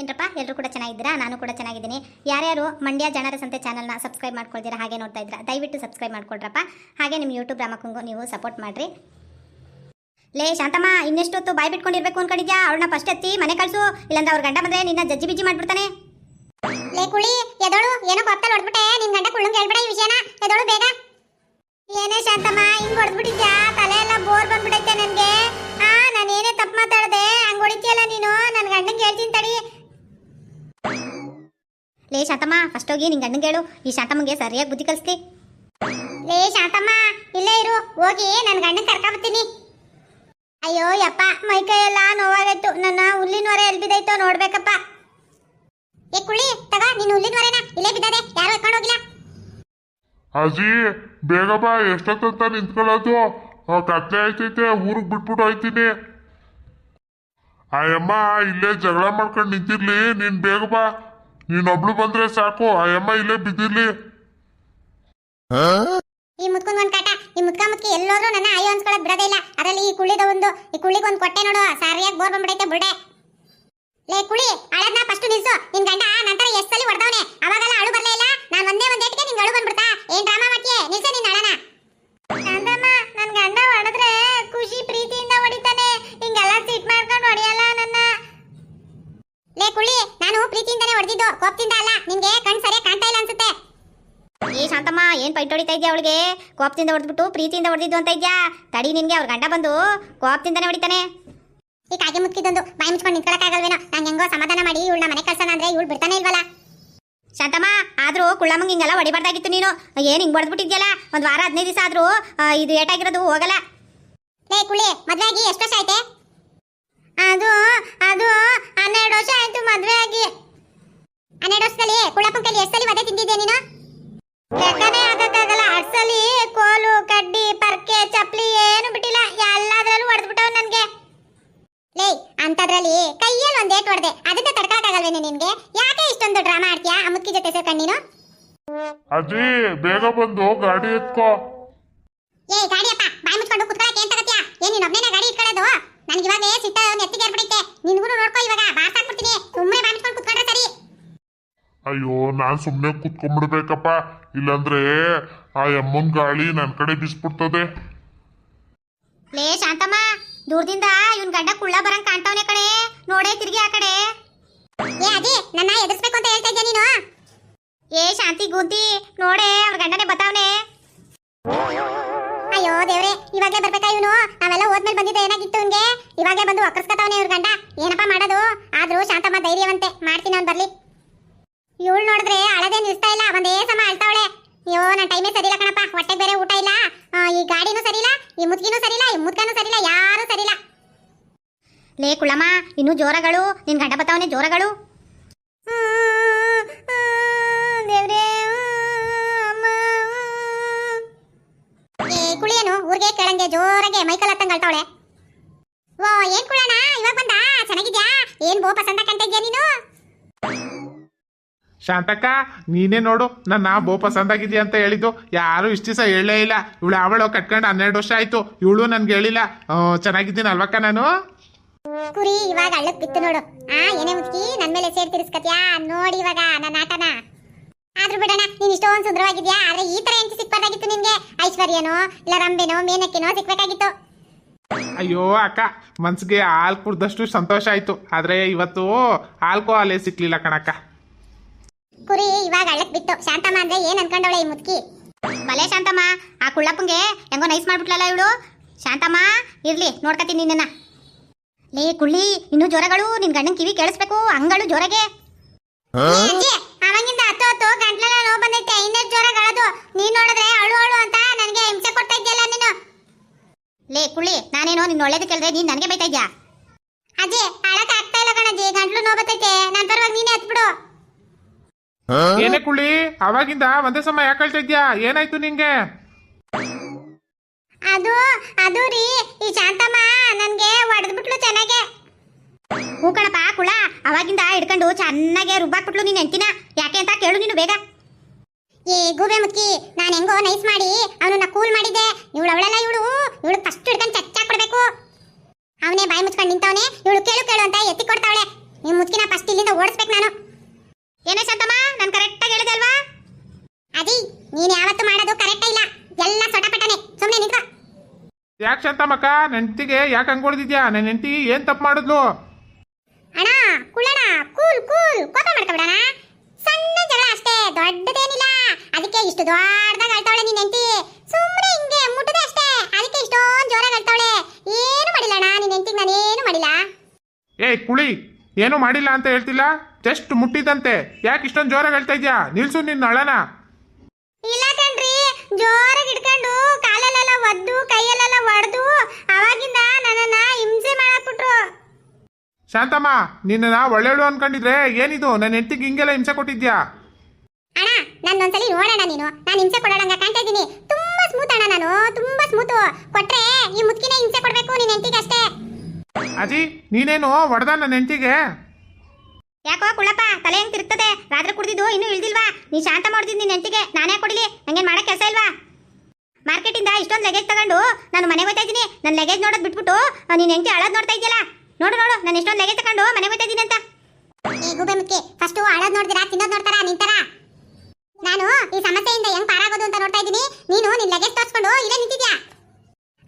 ಏನ್ರಪ್ಪ ಎಲ್ಲರೂ ಕೂಡ ಚೆನ್ನಾಗಿದ್ದೀರಾ? ನಾನು ಕೂಡ ಚೆನ್ನಾಗಿದ್ದೀನಿ. ಯಾರ್ಯಾರು ಮಂಡ್ಯ ಜನರ ಸಂತೆ ಚಾನಲ್ನ ಸಬ್ಸ್ಕ್ರೈಬ್ ಮಾಡ್ಕೊಳ್ತೀರಾ ಹಾಗೆ ನೋಡ್ತಾ ಇದ್ದೀರಾ ದಯವಿಟ್ಟು ಸಬ್ಸ್ಕ್ರೈಬ್ ಮಾಡ್ಕೊಳ್ರಪ್ಪ. ಹಾಗೆ ನಿಮ್ಮ ಯೂಟ್ಯೂಬ್ ರಾಮಕ್ಕಂಗೂ ನೀವು ಸಪೋರ್ಟ್ ಮಾಡಿರಿ. ಲೇ ಶಾಂತಮ್ಮ ಇನ್ನೆಷ್ಟೊತ್ತು ಬಾಯ್ ಬಿಟ್ಕೊಂಡಿರ್ಬೇಕು ಅನ್ಕೊಂಡಿದ್ಯಾ? ಅವ್ರನ್ನ ಫಸ್ಟ್ ಎತ್ತಿ ಮನೆ ಕಳ್ಸು ಇಲ್ಲಂದ್ರೆ ಅವ್ರ ಗಂಡ ಬಂದ್ರೆ ನಿನ್ನ ಜಜ್ಜಿ ಬಿಜ್ಜಿ ಮಾಡ್ಬಿಡ್ತಾನೆ. ಲೇ ಕುಳಿ ಎದೋಳು ಏನೋ ಕೊತ್ತಲ್ಲಿ ಹೊಡ್ಬಿಟ್ಟೆ ನಿನ್ ಗಂಡ ಕುಳ್ಳಂಗೆ ಹೇಳ್ಬಿಡ ಈ ವಿಷಯನ. ಎದೋಳು ಬೇಗ. ಏನೇ ಶಾಂತಮ್ಮ ಹಿಂಗ್ ಹೊಡೆದ್ಬಿಟ್ಟಿದ್ಯಾ? ತಲೆ ಎಲ್ಲ ಬೋರ್ ಬಂದ್ಬಿಟೈತೆ ನನ್ಗೆ. ಆ ನಾನು ಏನೇ ತಪ್ಪು ಮಾತಾಡ್ದೆ ಹಂಗ್ ಹೊಡಿತೀಯಲ್ಲ ನೀನು? ನನ್ನ ಗಂಡಂಗೆ ಹೇಳ್ತೀನಿ ತಡಿ. ಲೇ ಶಾಂತಮ್ಮ ಫಸ್ಟ್ ಹೋಗಿ ನಿನ್ ಗಂಡಂಗೆ ಹೇಳು ಈ ಶಾಂತಮ್ಮಗೆ ಸರಿಯಾಗಿ ಬುದ್ಧಿ ಕಲಿಸ್ತಿ. ಲೇ ಶಾಂತಮ್ಮ, ಇಲ್ಲೇ ಇರು. ಹೋಗಿ ನನ್ನ ಗಂಡನ್ ಕರ್ಕೊಂಬತ್ತೀನಿ. ಅಯ್ಯೋ, ಯಪ್ಪ, ಮೈ ಕೈ ಎಲ್ಲ ನೋವಾಗೈತು ನನ್ನ ಹುಲ್ಲಿನ ಹೊರೆ ಎಲ್ಲಿ ಬಿದ್ದೈತೋ ನೋಡ್ಬೇಕಪ್ಪ. ಏ ಕುಳಿ ತಗ ನಿನ್ನ ಹುಲ್ಲಿನ ಹೊರೆನ. ಇಲ್ಲೇ ಬಿದ್ದದೆ, ಯಾರು ಎತ್ಕೊಂಡು ಹೋಗಿಲ್ಲ? ಅಜ್ಜಿ, ಬೇಗ ಬಾ, ಎಷ್ಟೊತ್ತಂತ ನಿಂತ್ಕೊಳ್ಳೋದು? ಕತ್ಲೆ ಆಯ್ತೈತೆ ಊರಿಗೆ ಬಿಟ್ಬಿಟ್ಟು ಹೋಯ್ತೀನಿ. ಅಯ್ಯಮ್ಮ ಇಲ್ಲೇ ಜಗಳ ಮಾಡ್ಕೊಂಡು ನಿಂತಿರ್ಲಿ. ನೀನ್ ಬೇಗ ಬಾ. ನೀನೊಬ್ಳು ಬಂದ್ರೆ ಸಾಕು ಆ ಅಮ್ಮ ಇಲ್ಲೇ ಬಿದ್ದಿರ್ಲಿ. ಈ ಮುತ್ಕೊಂಡ್ ಒಂದ್ ಕಾಟ ಈ ಮುತ್ಕ ಮುತ್ಕಿ ಎಲ್ಲೋದ್ರು ನನ್ನ ಅಯ್ಯೋ ಅನ್ಸ್ಕೊಳ್ಳೋದ್ ಬಿಡದೇ ಇಲ್ಲ. ಅದ್ರಲ್ಲಿ ಈ ಕುಳ್ಳಿದ ಒಂದು ಈ ಕುಳ್ಳಿಗೆ ಒಂದ್ ಕೊಟ್ಟೆ ನೋಡು ಸರಿಯಾಗಿ ಬೋರ್ ಬಂದ್ಬಿಡೈತೆ ಬುಡೆ ಲೇ ಕುಳಿ ಅಳದ್ನ ಫಸ್ಟ್ ನಿಲ್ಸು. ನಿನ್ ಗಂಡ ನಂತರ ಎಷ್ಟ್ ಸಲ ಹೊಡೆದವನೆ. ಅವಾಗೆಲ್ಲ ಅಳು ಬರ್ಲೇ ಇಲ್ಲ. ನಾನ್ ಒಂದೇ ಒಂದ್ ಏಟಿಗೆ ನಿಂಗೆ ಅಳು ಬಂದ್ಬಿಡ್ತಾ. ಏನ್ ಡ್ರಾಮಾ ಮಾಡ್ತೀಯ? ನಿಲ್ಸ ನಿನ್ ಅಳನ. ನಂದಮ್ಮ ನನ್ ಗಂಡ ಹೊಡೆದ್ರೆ ಖುಷಿ ಪ್ರೀತಿಯಿಂದ ಹೊಡಿತಾನೆ. ಹಿಂಗೆಲ್ಲ ಸಿಟ್ ಮಾಡ್ಕೊಂಡು ಹೊಡಿಯಲ್ಲ ನನ್ನ ಲೇ ಕುಳಿ ನಾನು ಪ್ರೀತಿಯಿಂದಾನೇ ಹೊಡೆದಿದ್ದು ಕೋಪದಿಂದ ಅಲ್ಲ. ನಿನ್ಗೆ ಕಣ್ ಸರಿಯಾಗಿ ಕಾಣ್ತಾ ಇಲ್ಲ ಅನ್ಸುತ್ತೆ. ಈ ಶಾಂತಮ್ಮ ಏನ್ ಪೈಟ್ ಹೊಡಿತಾ ಇದ್ಯಾ ಅವಳಿಗೆ? ಕೋಪದಿಂದ ಹೊಡೆದ್ಬಿಟ್ಟು ಪ್ರೀತಿಯಿಂದ ಹೊಡೆದಿದ್ದು ಅಂತ ಇದ್ಯಾ? ತಡಿ ನಿನ್ಗೆ ಅವ್ರ ಗಂಡ ಬಂದು ಕೋಪದಿಂದಾನೇ ಹೊಡಿತಾನೆ. ಈ ಕಾಗೆ ಮುಕ್ಕಿದೊಂದು ಬಾಯಿ ಮುಚ್ಕೊಂಡು ನಿಂತ್ಕೊಳಕ್ಕಾಗಲ್ವೇನೋ? ನಂಗೆ ಹೆಂಗೋ ಸಮಾಧಾನ ಮಾಡಿ ಇವಳನ್ನ ಮನೆ ಕಳ್ಸೋಣ ಅಂದ್ರೆ ಇವಳು ಬಿಡ್ತಾನೆ ಇಲ್ವಲ್ಲ? ಶಾಂತಮ್ಮ ಆದ್ರೂ ಕುಳ್ಳಮ್ಮಂಗ್ ಹಿಂಗೆಲ್ಲ ಹೊಡಿಬಾರ್ದಾಗಿತ್ತು ನೀನು. ಏನ್ ಹಿಂಗ್ ಹೊಡೆದ್ಬಿಟ್ಟಿದ್ಯಲ್ಲ? ಒಂದ್ ವಾರ ಹದಿನೈದು ದಿವಸ ಆದ್ರೂ ಇದು ಏಟಾಗಿರೋದು ಹೋಗಲ್ಲ. ಲೇ ಕುಳಿ ಮದ್ವೆ ಆಗಿ ಎಷ್ಟು ವರ್ಷ ಆಯ್ತೆ? ಅದು ಅದು ಹನ್ನೆರಡು ವರ್ಷ ಆಯ್ತು ಮದ್ವೆ ಆಗಿ ಹನ್ನೆರಡು ವರ್ಷದಲ್ಲಿ ಕುಳಪ್ಪನ ಕೈಲಿ ಎಷ್ಟು ಸಲ ವಧೆ ತಿಂದಿದ್ದೆ ನೀನು? ಲೆಕ್ಕನೇ ಹಾಕಕ್ಕಾಗಲ್ಲ ಅಡ್ಸಲಿ ಕೋಲು ಕಡ್ಡಿ ಪರ್ಕೆ ಚಪ್ಪಲಿ ಏನು ಬಿಟ್ಟಿಲ್ಲ. ಎಲ್ಲಾದ್ರಲ್ಲೂ ಹೊಡೆದ್ಬಿಟ್ಟವ್ ನನ್ಗೆ. ಲೇ ಅಂತದ್ರಲ್ಲಿ ಕೈಯಲ್ಲಿ ಒಂದ್ ಏಟ್ ಹೊಡೆದೆ. ಅದನ್ನ ತಡ್ಕೊಳಕ್ಕಾಗಲ್ವೇನೆ ನಿನ್ಗೆ? ಯಾಕೆ ಇಷ್ಟೊಂದು ಡ್ರಾಮಾ ಆಡ್ತೀಯಾ ಅಮ್ಮಕ್ಕಿ ಜೊತೆ ಸೇರ್ಕೊಂಡು ನೀನು? ಅಜ್ಜಿ ಬೇಗ ಬಂದು ಗಾಡಿ ಎತ್ಕೋ. ಏ ಗಾಡಿಯಪ್ಪ ಬಾಯಿ ಮುಚ್ಕೊಂಡು ಕುತ್ಕೊಳಕ್ಕೆ ಏನ್ ತಗತ್ಯಾ ಏನ್ ನೀನ್ ಒಬ್ನೇನೆ ಗಾಡಿ ಇಟ್ಕೊಳ್ಳೋದು? ನನಗೆ ಇವಾಗ ಸಿಟ್ಟ ನೆತ್ತಿಗೆ ಏರ್ಬಿಡೈತೆ ನಿನ್ಗೂ ನೋಡ್ಕೋ ಇವಾಗ. ಬಾರ್ಸಾಕ್ಬಿಡ್ತೀನಿ. ಸುಮ್ಮನೆ ಬಾಯಿ ಮುಚ್ಕೊಂಡು ಕುತ್ಕೊಂಡ್ರೆ ಸರಿ. ಅಯ್ಯೋ, ನಾನ್ ಸುಮ್ಮನೆ ಕುತ್ಕೊಂಡ್ಬಿಡ್ಬೇಕಪ್ಪ. ಇಲ್ಲಾಂದ್ರೆ ಆ ಅಮ್ಮನ್ ಗಾಳಿ ನನ್ ಕಡೆ ಬಿಸ್ಬಿಡ್ತದೆ. ಲೇ ಶಾಂತಮ್ಮ, ದೂರದಿಂದ ಇವನ್ ಗಂಡ ಕುಳ್ಳ ಬರಂಗ್ ಕಾಣ್ತಾವನೆ ಕಡೆ ನೋಡೇ ತಿರ್ಗಿ ಆ ಕಡೆ. ಏ ನನ್ನ ಎದುರಿಸ್ಬೇಕು ಅಂತ ಹೇಳ್ತಾ ಇದ್ಯಾ ನೀನು? ಏ ಶಾಂತಿ ಗುಂತಿ, ನೋಡೆ ಅವ್ರ ಗಂಡನೇ ಬತಾವನೆ ಅಯ್ಯೋ ದೇವ್ರೆ, ಇವಾಗಲೇ ಬರ್ಬೇಕಾ ಇವನು? ನಾವೆಲ್ಲ ಹೋದ್ಮೇಲೆ ಬಂದಿದ್ದ ಏನಾಗಿತ್ತು ಇವನ್ಗೆ? ಇವಾಗಲೇ ಬಂದು ಒಕ್ಕರ್ಸ್ಕೊತಾವನೆ ಇವ್ರ ಗಂಡ. ಏನಪ್ಪ ಮಾಡೋದು? ಆದ್ರೂ ಶಾಂತಮ್ಮ ಧೈರ್ಯವಂತೆ. ಮಾಡ್ತೀನಿ ಅವ್ನು ಬರ್ಲಿ. ಇವಳು ನೋಡಿದ್ರೆ ಅಳದೇ ನಿಲ್ಸ್ತಾ ಇಲ್ಲ ಒಂದೇ ಸಮ ಅಳ್ತಾವಳೆ. ಅಯ್ಯೋ ನನ್ನ ಟೈಮೇ ಸರಿಲ್ಲ ಕಣಪ್ಪ. ಹೊಟ್ಟೆಗೆ ಬೇರೆ ಊಟ ಇಲ್ಲ. ಈ ಗಾಡಿನೂ ಸರಿಲ್ಲ ಈ ಮುದ್ಗಿನೂ ಸರಿಲ್ಲ ಈ ಮುದ್ಕನೂ ಸರಿಲ್ಲ ಯಾರೂ ಸರಿಲ್ಲ ಲೇ ಕುಳಮ್ಮ ಇನ್ನೂ ಜೋರಗಳು. ನಿನ್ ಗಂಡ ಬತ್ತವನೆ ಜೋರಗಳು. ಕುಳಿಯನು ಏ ಕುಳಿಯೇನು ಊರಿಗೆ ಕೇಳಂಗೆ ಜೋರಾಗೆ ಮೈಕಲ್ ಹತ್ತಂಗ್ ಅಳ್ತಾವಳೆ. ಓ ಏನ್ ಕುಳ್ಳಣ್ಣ ಇವಾಗ ಬಂದ? ಚೆನ್ನಾಗಿದ್ಯಾ? ಏನ್ ಬೋ ಪಸಂದ ಕಂತ ನೀನು? ಶಾಂತಕ್ಕ ನೀನೇ ನೋಡು ನನ್ನ ಬೋ ಪಸಂದಾಗಿದ್ಯಾ ಅಂತ ಹೇಳಿದ್ದು. ಯಾರು ಇಷ್ಟು ದಿವಸ ಹೇಳಲೇ ಇಲ್ಲ. ಇವಳು ಅವಳು ಕಟ್ಕೊಂಡು ಹನ್ನೆರಡು ವರ್ಷ ಆಯ್ತು. ಇವಳು ನನ್ಗೆ ಹೇಳಿಲ್ಲ. ಚೆನ್ನಾಗಿದ್ದೀನಿ ಅಲ್ವಕ್ಕ ನಾನು? ಕುರಿ ಇವಾಗ ಅಳ್ಳಕ್ ಬಿತ್ತು ನೋಡು. ಆ ಏನೇ ಮುಚ್ಕಿ ನನ್ ಮೇಲೆ ಸೇರ್ ತಿರ್ಸ್ಕತ್ಯಾ? ನೋಡಿ ಇವಾಗ ನನ್ನ ಆಟನ. ಆದ್ರೂ ಬಿಡೋಣ ನೀನ್ ಇಷ್ಟೊಂದು ಸುಂದರವಾಗಿದ್ಯಾ? ಆದ್ರೆ ಈ ತರ ಹೆಂಚು ಸಿಕ್ಬಾರ್ದಾಗಿತ್ತು ನಿನ್ಗೆ. ಐಶ್ವರ್ಯನೋ ಇಲ್ಲ ರಂಬೆನೋ ಮೇನಕ್ಕೆನೋ ಸಿಕ್ಬೇಕಾಗಿತ್ತು. ಅಯ್ಯೋ ಅಕ್ಕ ಮನ್ಸಿಗೆ ಹಾಲು ಕುಡ್ದಷ್ಟು ಸಂತೋಷ ಆಯ್ತು. ಆದ್ರೆ ಇವತ್ತು ಆಲ್ಕೋಹಾಲೇ ಸಿಕ್ಲಿಲ್ಲ ಕಣಕ್ಕ. ಕುರಿ ಇವಾಗ ಹಳ್ಳಕ್ ಬಿತ್ತು. ಶಾಂತಮ್ಮ ಅಂದ್ರೆ ಏನ್ ಅನ್ಕೊಂಡವಳೆ ಈ ಮುದ್ಕಿ? ಬಲೆ ಶಾಂತಮ್ಮ ಆ ಕುಳ್ಳಪ್ಪಂಗೆ ಹೆಂಗೋ ನೈಸ್ ಮಾಡ್ಬಿಟ್ಲಲ್ಲ ಇವಳು? ಶಾಂತಮ್ಮ ಇರ್ಲಿ ನೋಡ್ಕತೀನಿ ನಿನ್ನ ಲೇ ಕುಳ್ಳಿ ಇನ್ನು ಜ್ವರಗಳು ನಿನ್ ಗಂಡನ್ ಕಿವಿ ಕೇಳಿಸ್ಬೇಕು ಅಂಗಳು ಜ್ವರಗೆ. ಅವಾಗಿಂದ ಹತ್ತು ಹತ್ತು ಗಂಟ್ಲೆಲ್ಲ ನೋವು ಬಂದೈತೆ ಇನ್ನೆಷ್ಟು ಜ್ವರಗಳದು? ನೀನ್ ನೋಡಿದ್ರೆ ಅಳು ಅಳು ಅಂತ ನನಗೆ ಹಿಂಸೆ ಕೊಡ್ತಾ ಇದ್ಯಲ್ಲ ನೀನು? ಲೇ ಕುಳ್ಳಿ ನಾನೇನೋ ನಿನ್ನ ಒಳ್ಳೇದು ಕೇಳಿದ್ರೆ ನೀನ್ ನನಗೆ ಬೈತಾ ಇದ್ಯಾ? ಅಜ್ಜಿ ಅಳಕ್ ಆಗ್ತಾ ಇಲ್ಲ ಕಣಜ್ಜಿ ಗಂಟ್ಲು ನೋವು ಬರ್ತೈತೆ ನನ್ ಪರವಾಗಿ ನೀನೇ ಹತ್ಬಿಡು ಏನೇ ಕುಳಿ ಅವಾಗಿಂದ ಒಂದೇ ಸಮ ಯಾಕೆ ಹೇಳ್ತಾ ಇದ್ಯಾ? ಏನಾಯ್ತು ನಿಂಗೆ? ಅದು ಅದು ರೀ ಈ ಶಾಂತಮ್ಮ ನನ್ಗೆ ಹೊಡೆದ್ಬಿಟ್ಲು ಚೆನ್ನಾಗೆ. ಹೂ ಕಣಪ್ಪ ಕುಳ ಅವಾಗಿಂದ ಹಿಡ್ಕೊಂಡು ಚೆನ್ನಾಗೆ ರುಬ್ಬಾಕ್ಬಿಟ್ಲು ನೀನ್ ಎಂತಿನ ಯಾಕೆ ಅಂತ ಕೇಳು ನೀನು ಬೇಗ. ಏ ಗೂಬೆ ಮುಕ್ಕಿ ನಾನು ಹೆಂಗೋ ನೈಸ್ ಮಾಡಿ ಅವನನ್ನ ಕೂಲ್ ಮಾಡಿದ್ದೆ. ಇವಳು ಅವಳೆಲ್ಲ ಇವಳು. ಇವಳು ಫಸ್ಟ್ ಹಿಡ್ಕೊಂಡು ಚಚ್ಚಾಕ್ಬಿಡ್ಬೇಕು ಅವನೇ ಬಾಯಿ ಮುಚ್ಕೊಂಡು ನಿಂತವನೇ. ಇವಳು ಕೇಳು ಕೇಳು ಅಂತ ಎತ್ತಿ ಕೊಡ್ತಾವಳೆ. ನೀವು ಮುಚ್ಚಿನ ಫಸ್ಟ್ ಇಲ್ಲಿಂದ ಓಡಿಸ್ಬೇಕು ನಾನು. ಏನೇ ಶಾಂತಮ್ಮ? ನಾನು ಕರೆಕ್ಟಾಗಿ ಹೇಳಿದೆ ಅಲ್ವಾ? ಅದಿ ನೀನು ಯಾವತ್ತು ಮಾಡೋದು ಕರೆಕ್ಟ್ ಇಲ್ಲ. ಎಲ್ಲ ಸೊಟಪಟನೆ ಸುಮ್ಮನೆ ನಿಂತ್ಕೋ ಯಾಕೆ ಶಾಂತಮ್ಮಕ್ಕ? ನೆಂಟಿಗೆ ಯಾಕೆ ಹಂಗೆ ಹೊಡೆದಿದ್ಯಾ? ನನ್ನ ಹೆಂಡತಿ ಏನು ತಪ್ಪು ಮಾಡಿದ್ಲು? ಅಣ್ಣ ಕುಳ್ಳಣ ಕೂಲ್ ಕೂಲ್. ಕೋಪ ಮಾಡ್ಕೊಬಿಡಣ. ಸಣ್ಣ ಜಗಳ ಅಷ್ಟೇ ದೊಡ್ಡದೇನಿಲ್ಲ. ಅದಕ್ಕೆ ಇಷ್ಟು ದೊಡ್ಡದಾಗಿ ಅಳ್ತಾವಳೆ ನಿನ್ನ ಹೆಂಡತಿ ಸುಮ್ಮನೆ ಹಿಂಗೆ ಮುಟ್ಟದೆ ಅಷ್ಟೇ. ಅದಕ್ಕೆ ಇಷ್ಟೊಂದು ಜೋರಾಗಿ ಅಳ್ತಾವಳೆ. ಏನು ಮಾಡಿಲ್ಲ ಅಣ್ಣ ನಿನ್ನ ಹೆಂಡತಿಗೆ ನಾನು ಏನು ಮಾಡಿಲ್ಲ. ಏಯ್ ಕುಳಿ. ಏನೂ ಮಾಡಿಲ್ಲ ಅಂತ ಹೇಳ್ತಿಲ್ಲ? ಜಸ್ಟ್ ಮುಟ್ಟಿದಂತೆ. ಯಾಕೆ ಇಷ್ಟೊಂದು ಜೋರಾಗಿ ಹೇಳ್ತಾ ಇದ್ಯಾ? ನಿಲ್ಸು ನಿನ್ನ ಅಳನ ಇಲ್ಲ ಕಣ್ರಿ ಜೋರಾಗಿ ಹಿಡ್ಕೊಂಡು ಕಾಲಲ್ಲೆಲ್ಲ ಒದ್ದು ಕೈಯಲ್ಲೆಲ್ಲ ಒಡೆದು ಅವಾಗಿಂದ ನನ್ನನ್ನ ಹಿಂಸೆ ಮಾಡಾಕ್ಬಿಟ್ರು. ಶಾಂತಮ್ಮ ನಿನ್ನ ಒಳ್ಳೆಯಳು ಅನ್ಕೊಂಡಿದ್ರೆ ಏನಿದು? ನನ್ನ ಹೆಂಡತಿಗೆ ಹಿಂಗೆಲ್ಲ ಹಿಂಸೆ ಕೊಟ್ಟಿದ್ಯಾ? ಅಣ್ಣ ನನ್ನೊಂದ್ಸಲಿ ನೋಡೋಣ ನೀನು. ನಾನು ಹಿಂಸೆ ಕೊಡೋಣ ಕಾಣ್ತಾ ಇದ್ದೀನಿ ತುಂಬಾ ಸ್ಮೂತ್ ಅಣ್ಣ ನಾನು ತುಂಬಾ ಸ್ಮೂತ್ ಕೊಟ್ರೆ ಈ ಮುದ್ಕಿನೇ ಹಿಂಸೆ ಕೊಡ್ಬೇಕು ನಿನ್ ಹೆಂಡತಿಗೆ ಅಷ್ಟೇ ಅಜಿ ನೀನೇನು ಹೊಡೆದ ನನ್ನ ಹೆಂಡತಿಗೆ? ಯಾಕೋ ಕುಳಪ್ಪ ತಲೆ ಹೆಂಗ್ ತಿರುತ್ತದೆ ರಾತ್ರಿ ಕುಡಿದಿದ್ದು ಇನ್ನೂ ಇಳ್ದಿಲ್ವಾ? ನೀ ಶಾಂತ ಮಾಡ್ತಿದ್ ನಿನ್ನ ಹೆಂಡತಿಗೆ ನಾನೇ ಕೊಡಿಲಿ ನಂಗೇನ್ ಮಾಡಕ್ ಕೆಲಸ ಇಲ್ವಾ? ಮಾರ್ಕೆಟಿಂದ ಇಷ್ಟೊಂದು ಲಗೇಜ್ ತಗೊಂಡು ನಾನು ಮನೆಗೆ ಹೋಗ್ತಾ ಇದ್ದೀನಿ. ನನ್ನ ಲಗೇಜ್ ನೋಡೋದ್ ಬಿಟ್ಬಿಟ್ಟು ನಿನ್ನ ಹೆಂಡತಿ ಅಳದ್ ನೋಡ್ತಾ ಇದೆಯಲ್ಲ? ನೋಡು ನೋಡು ನಾನು ಇಷ್ಟೊಂದು ಲಗೇಜ್ ತಗೊಂಡು ಮನೆಗೆ ಹೋಗ್ತಾ ಇದ್ದೀನಿ ಅಂತ. ಈ ಗುಬೆ ಮುಕ್ಕಿ ಫಸ್ಟ್ ಅಳದ್ ನೋಡ್ತೀರಾ ತಿನ್ನೋದ್ ನೋಡ್ತಾರಾ ನಿಂತಾರ? ನಾನು ಈ ಸಮಸ್ಯೆಯಿಂದ ಹೆಂಗ್ ಪಾರಾಗೋದು ಅಂತ ನೋಡ್ತಾ ಇದ್ದೀನಿ. ನೀನು ನಿನ್ನ ಲಗೇಜ್ ತೋರಿಸ್ಕೊಂಡು ಇಲ್ಲೇ ನಿಂತಿದ್ಯಾ?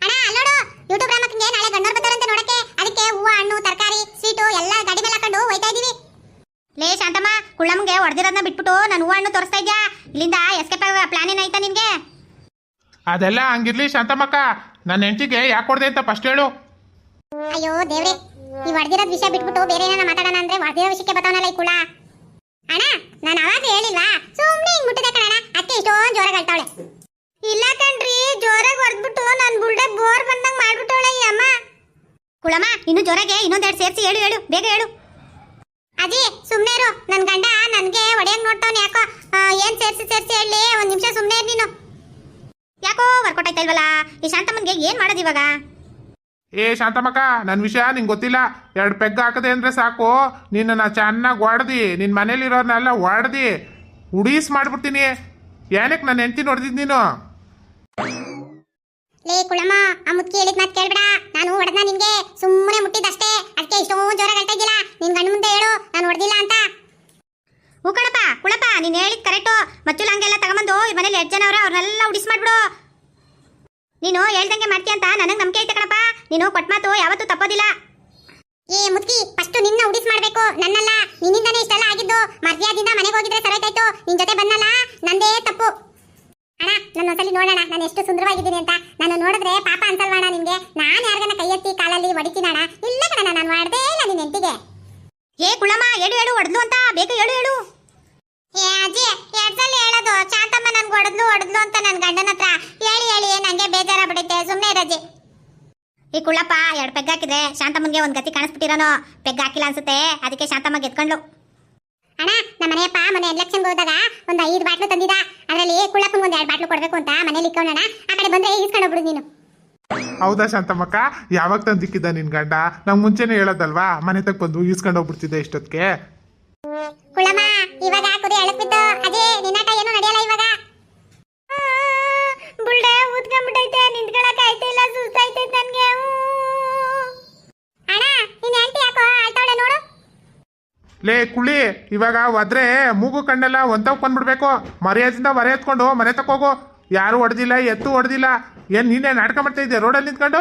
ಅಣ್ಣ ಅಲ್ಲೋಡು ಯೂಟ್ಯೂಬ್ ರಾಮಕ್ಕಂಗೆ ನಾಳೆ ಗಂಡೋರ್ ಬರ್ತಾರಂತೆ ನೋಡಕ್ಕೆ ಅದಕ್ಕೆ ಹೂವು ಹಣ್ಣು ತರಕಾರಿ ಸ್ವೀಟು ಎಲ್ಲ ಗಾಡಿ ಮೇಲೆ ಹಾಕೊಂಡು ಹೋಯ್ತಾ ಇದೀವಿ ಲೇ ಶಾಂತಮ್ಮ ಕುಳ್ಳಮ್ಗೆ ಹೊಡೆದಿರೋದನ್ನ ಬಿಟ್ಬಿಟ್ಟು ನಾನು ಹೂವು ಹಣ್ಣು ತೋರಿಸ್ತಾ ಇದ್ಯಾ? ಇಲ್ಲಿಂದ ಎಸ್ಕೇಪ್ ಆಗೋ ಪ್ಲಾನ್ ಏನಾಯ್ತಾ ನಿನಗೆ? ಅದೆಲ್ಲ ಹಂಗಿರ್ಲಿ ಶಾಂತಮ್ಮಕ್ಕ. ನನ್ನ ಹೆಂಡತಿಗೆ ಯಾಕೆ ಹೊಡೆದೆ ಅಂತ ಫಸ್ಟ್ ಹೇಳು. ಅಯ್ಯೋ ದೇವ್ರೆ ಈ ಹೊಡೆದಿರೋದ್ ವಿಷಯ ಬಿಟ್ಬಿಟ್ಟು ಬೇರೆ ಏನಾರ ಮಾತಾಡೋಣ ಅಂದ್ರೆ ಹೊಡೆದಿರೋ ವಿಷಯಕ್ಕೆ ಬತಾವನಲ್ಲ ಈ ಕುಳ ಅಣ್ಣ ನಾನು ಆವಾಗ ಹೇಳಿಲ್ಲ ಸುಮ್ಮನೆ ಹಿಂಗ್ ಮುಟ್ಟಿದೆ ಕಣಣ್ಣ. ಅಕ್ಕಿ ಇಷ್ಟೊಂದು ಜೋರಾಗಿ ಅಳ್ತಾವಳೆ. ಇಲ್ಲ ಕಣ್ರಿ ಜೋರಾಗಿ ಹೊಡೆದ್ಬಿಟ್ಟು ನಾನು ಬುಲ್ಡೆ ಬೋರ್ ಬಂದಂಗೆ ಮಾಡ್ಬಿಟ್ಟವಳೆ ಈ ಅಮ್ಮ. ಕುಳಮ್ಮ ಇನ್ನು ಜೋರಾಗೆ ಇನ್ನೊಂದೆರಡು ಸೇರಿಸಿ ಹೇಳು ಹೇಳು. ಬೇಗ ಹೇಳು. ಅಜ್ಜಿ ಸುಮ್ಮನೆ ಇರು. ನನ್ನ ಗಂಡ ನನಗೆ ಒಡೆಯಂಗ್ ನೋಡ್ತಾವ್ನೆ ಯಾಕೋ. ಏನು ಸೇರ್ಸಿ ಸೇರ್ಸಿ ಹೇಳಿ, ಒಂದು ನಿಮಿಷ ಸುಮ್ಮನೆ ಇರು ನೀನು. ಯಾಕೋ ವರ್ಕೌಟ್ ಆಯ್ತಾ ಇಲ್ವಲ್ಲ? ಈ ಶಾಂತಮ್ಮನಿಗೆ ಏನು ಮಾಡೋದು ಇವಾಗ? ಏ, ಶಾಂತಮ್ಮಕ್ಕ ನನ್ನ ವಿಷಯ ನಿಂಗೆ ಗೊತ್ತಿಲ್ಲ. ಎರಡು ಪೆಗ್ ಹಾಕದೆ ಅಂದರೆ ಸಾಕು. ನಿನ್ನನ್ನು ಚೆನ್ನಾಗಿ ಹೊಡೆದಿ ನಿನ್ನ ಮನೇಲಿರೋರ್ನೆಲ್ಲ ಹೊಡೆದಿ ಉಡೀಸ್ ಮಾಡ್ಬಿಡ್ತೀನಿ. ಏನಕ್ಕೆ ನನ್ನ ಹೆಂಡ್ತಿ ನೋಡ್ದಿದ್ದು ನೀನು? ಲೇ ಕುಳಮ್ಮ ಆ ಮುದ್ಕಿ ಹೇಳಿದ ಮಾತು ಕೇಳ್ಬೇಡ. ನಾನು ಹೊಡೆದ್ನ ನಿನ್ಗೆ. ಸುಮ್ಮನೆ ಮುಟ್ಟಿದ್ದಷ್ಟೇ. ಅದಕ್ಕೆ ಇಷ್ಟೊಂದು ಜೋರಾಗಿ ಹೇಳ್ತಾ ಇದ್ದಿಲ್ಲ ನಿನ್ ಗಂಡ ಮುಂದೆ ಹೇಳು, ನಾನು ಹೊಡೆದಿಲ್ಲ ಅಂತ. ಹೂ ಕಣಪ್ಪ ಕುಳಪ್ಪ ನೀನ್ ಹೇಳಿದ್ ಕರೆಕ್ಟು ಮಚ್ಚುಲ ಹಂಗೆಲ್ಲ ತಗೊಂಬಂದು ಈ ಮನೇಲಿ ಎಷ್ಟು ಜನ ಅವ್ರೆ ಅವ್ರನ್ನೆಲ್ಲ ಉಡಿಸ್ ಮಾಡ್ಬಿಡು. ನೀನು ಹೇಳ್ದಂಗೆ ಮಾಡ್ತೀಯ ಅಂತ ನನಗೆ ನಂಬಿಕೆ ಐತೆ ಕಣಪ್ಪ. ನೀನು ಕೊಟ್ಟ ಮಾತು ಯಾವತ್ತೂ ತಪ್ಪೋದಿಲ್ಲ. ಏ ಮುದ್ಕಿ ಫಸ್ಟ್ ನಿನ್ನ ಉಡಿಸ್ ಮಾಡ್ಬೇಕು. ನನ್ನಲ್ಲ, ನಿನ್ನಿಂದನೇ ಇಷ್ಟೆಲ್ಲ ಆಗಿದ್ದು. ಮರ್ಯಾದಿಂದ ಮನೆಗೆ ಹೋಗಿದ್ರೆ ಸರೋಯ್ತಾಯ್ತು ನಿನ್ ಜೊತೆ ಬಂದಲ್ಲ ನಂದೇ ತಪ್ಪು. ಅಣ್ಣ ನನ್ನ ಒಂದ್ಸಲಿ ನೋಡೋಣ. ನಾನು ಎಷ್ಟು ಸುಂದರವಾಗಿದ್ದೀನಿ ಅಂತ. ನಾನು ನೋಡಿದ್ರೆ ಪಾಪ ಅನ್ಸಲ್ವಣ್ಣ ನಿಮ್ಗೆ ನಾನು ಯಾರಿಗನ್ನ ಕೈ ಎತ್ತಿ ಕಾಲಲ್ಲಿ ಹೊಡಿತೀನಣ ಇಲ್ಲ ಕಣ ನಾನು ಮಾಡ್ದೇ ಇಲ್ಲ ನಿನ್ನ ಹೆಂಡತಿಗೆ. ಏ ಕುಳಮ್ಮ ಹೇಳು ಹೇಳು ಹೊಡೆದ್ಲು ಅಂತ. ಬೇಕು ಹೇಳು ಹೇಳು ಏ ಅಜ್ಜಿ ಎರಡ್ ಸಲ ಹೇಳೋದು. ಶಾಂತಮ್ಮ ನನ್ಗೆ ಹೊಡೆದ್ಲು ಹೊಡೆದ್ಲು ಅಂತ ನನ್ನ ಗಂಡನ ಹತ್ರ ಹೇಳಿ ಹೇಳಿ. ನಂಗೆ ಬೇಜಾರ ಬಿಡುತ್ತೆ ಸುಮ್ಮನೆ ಇರಜ್ಜಿ ಈ ಕುಳ್ಳಪ್ಪ ಎರಡು ಪೆಗ್ ಹಾಕಿದ್ರೆ ಶಾಂತಮ್ಮನ್ಗೆ ಒಂದು ಗತಿ ಕಾಣಿಸ್ಬಿಟ್ಟಿರೋನು? ಪೆಗ್ ಹಾಕಿಲ್ಲ ಅನ್ಸುತ್ತೆ. ಅದಕ್ಕೆ ಶಾಂತಮ್ಮ ಗೆದ್ಕೊಂಡ್ಲು ಅಣ್ಣ ನಮ್ಮ ಮನೆಯಪ್ಪ ಮೊನ್ನೆ ಎಲೆಕ್ಷನ್ಗೆ ಹೋದಾಗ ಒಂದು ಐದು ಬಾಟ್ಲು ತಂದಿದ್ದ ಅದರಲ್ಲಿ ಕುಳ್ಳಪ್ಪಂಗೆ ಒಂದು ಎರಡು ಬಾಟ್ಲು ಕೊಡಬೇಕು ಅಂತ ಮನೇಲಿ ಇಕ್ಕೋಣ ಆ ಕಡೆ ಬಂದ್ರೆ ಇಸ್ಕೊಂಡು ಹೋಗ್ಬಿಡು ನೀನು. ಹೌದಾ ಶಾಂತಮ್ಮಕ್ಕ? ಯಾವಾಗ ತಂದಿಕ್ಕಿದ್ದ ನಿನ್ ಗಂಡ? ನಂಗೆ ಮುಂಚೆನೇ ಹೇಳೋದಲ್ವಾ? ಮನೆ ತಕ್ಕ ಬಂದು ಈಸ್ಕೊಂಡು ಹೋಗ್ಬಿಡ್ತಿದ್ದೆ ಇಷ್ಟೊತ್ತಿಗೆ ಲೇ ಕುಳಿ ಇವಾಗ ಒದ್ರೆ ಮೂಗು ಕಣ್ಣೆಲ್ಲ ಒಂತವ್ ಬಂದ್ಬಿಡ್ಬೇಕು ಮರ್ಯಾದಿಂದ ಮರ ಎತ್ಕೊಂಡು ಮನೆ ತಕ್ಕೋಗು ಯಾರು ಹೊಡೆದಿಲ್ಲ, ಎತ್ತು ಹೊಡೆದಿಲ್ಲ. ಏನ್ ನೀನೇ ನಾಟಕ ಮಾಡ್ತಾ ಇದ್ದೆ ರೋಡಲ್ಲಿ ನಿಂತ್ಕೊಂಡು?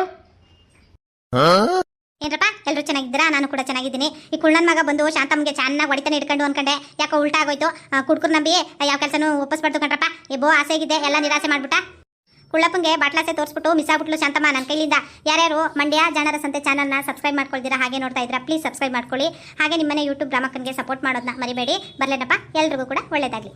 ಏನ್ರಪ್ಪ ಎಲ್ಲರೂ ಚೆನ್ನಾಗಿದ್ದೀರಾ? ನಾನು ಕೂಡ ಚೆನ್ನಾಗಿದ್ದೀನಿ. ಈ ಕುಳ್ಳನ್ ಮಗ ಬಂದು ಶಾಂತಮ್ಗೆ ಚೆನ್ನಾಗಿ ಹೊಡಿತಾನೆ ಇಟ್ಕೊಂಡು ಅನ್ಕೊಂಡೆ. ಯಾಕೋ ಉಲ್ಟಾ ಆಗೋಯ್ತು. ಕುಡ್ಕುರ್ ನಂಬಿ ಯಾವ ಕೆಲಸನೂ ಒಪ್ಪಿಸ್ಬಾರ್ದು ಕಣ್ರಪ್ಪ ಈ ಬೋ ಆಸೆಗಿದೆ ಎಲ್ಲ ನಿರಾಸೆ ಮಾಡ್ಬಿಟ್ಟ. ಕುಳ್ಳಪ್ಪಂಗೆ ಬಾಟ್ಲಾಸೆ ತೋರಿಸ್ಬಿಟ್ಟು ಮಿಸ್ ಆಗ್ಬಿಟ್ಲು ಶಾಂತಮ್ಮ ನನ್ನ ಕೈಲಿಂದ. ಯಾರ್ಯಾರು ಮಂಡ್ಯ ಜನರ ಸಂತೆ ಚಾನಲ್ನ ಸಬ್ಸ್ಕ್ರೈಬ್ ಮಾಡ್ಕೊಳ್ತೀರಾ ಹಾಗೆ ನೋಡ್ತಾ ಇದ್ದೀರಾ ಪ್ಲೀಸ್ ಸಬ್ಸ್ಕ್ರೈಬ್ ಮಾಡ್ಕೊಳ್ಳಿ. ಹಾಗೆ ನಿಮ್ಮನೆ ಯೂಟ್ಯೂಬ್ ಗ್ರಾಮಕ್ಕನಿಗೆ ಸಪೋರ್ಟ್ ಮಾಡೋದನ್ನ ಮರಿಬೇಡಿ. ಬರಲೇನಪ್ಪ? ಎಲ್ರಿಗೂ ಕೂಡ ಒಳ್ಳೇದಾಗಲಿ.